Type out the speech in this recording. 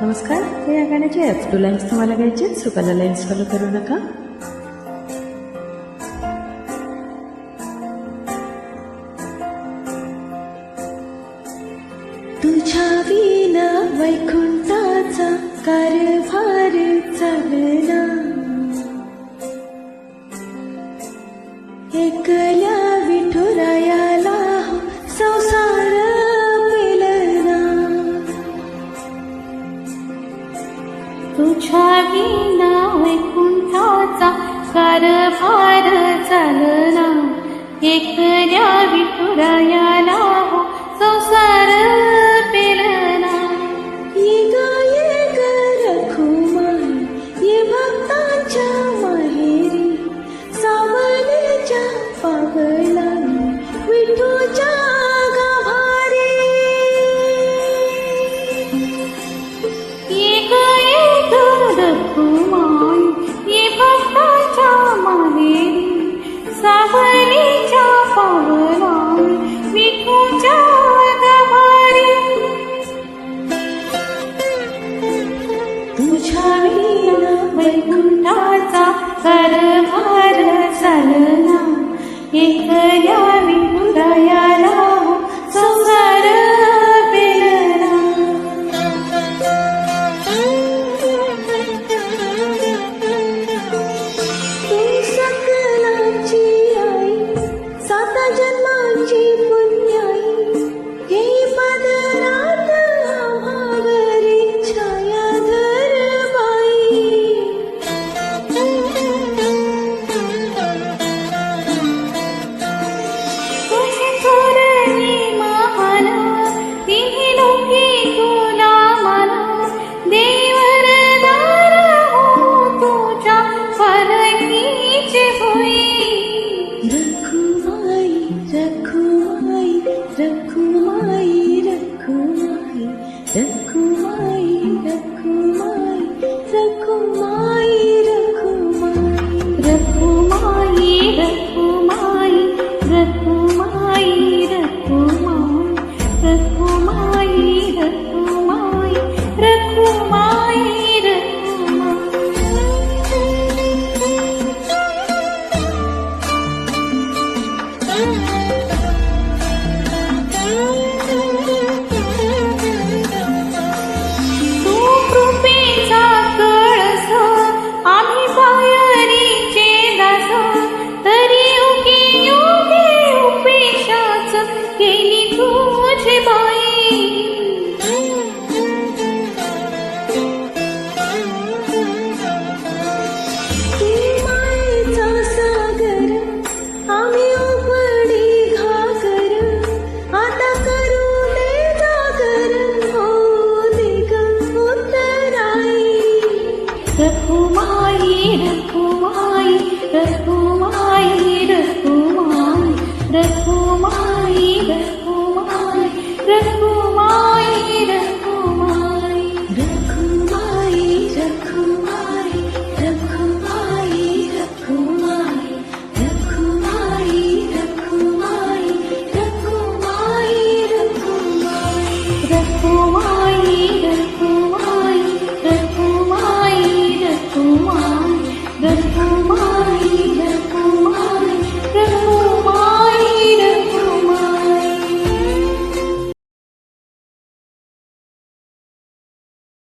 नमस्कार हे या गाण्याचे ॲप टू लाईन्स तुम्हाला घ्यायचे सुकाला लाईन्स फॉलो करू नका. तुझ्या विना वैकुंठाचा कारभार चालना एकल्या तुझ्या विना वैकुंठाचा कारभार चालना. एकल्या विठुरायाला रखुमाई ये भक्ताच्या माहेरी सावलीच्या पावला विठूच्या गभारी तुझ्या विना वैकुंठाचा चालना. Mm-hmm. रघुमाई रघुमाई रघुमाई रघु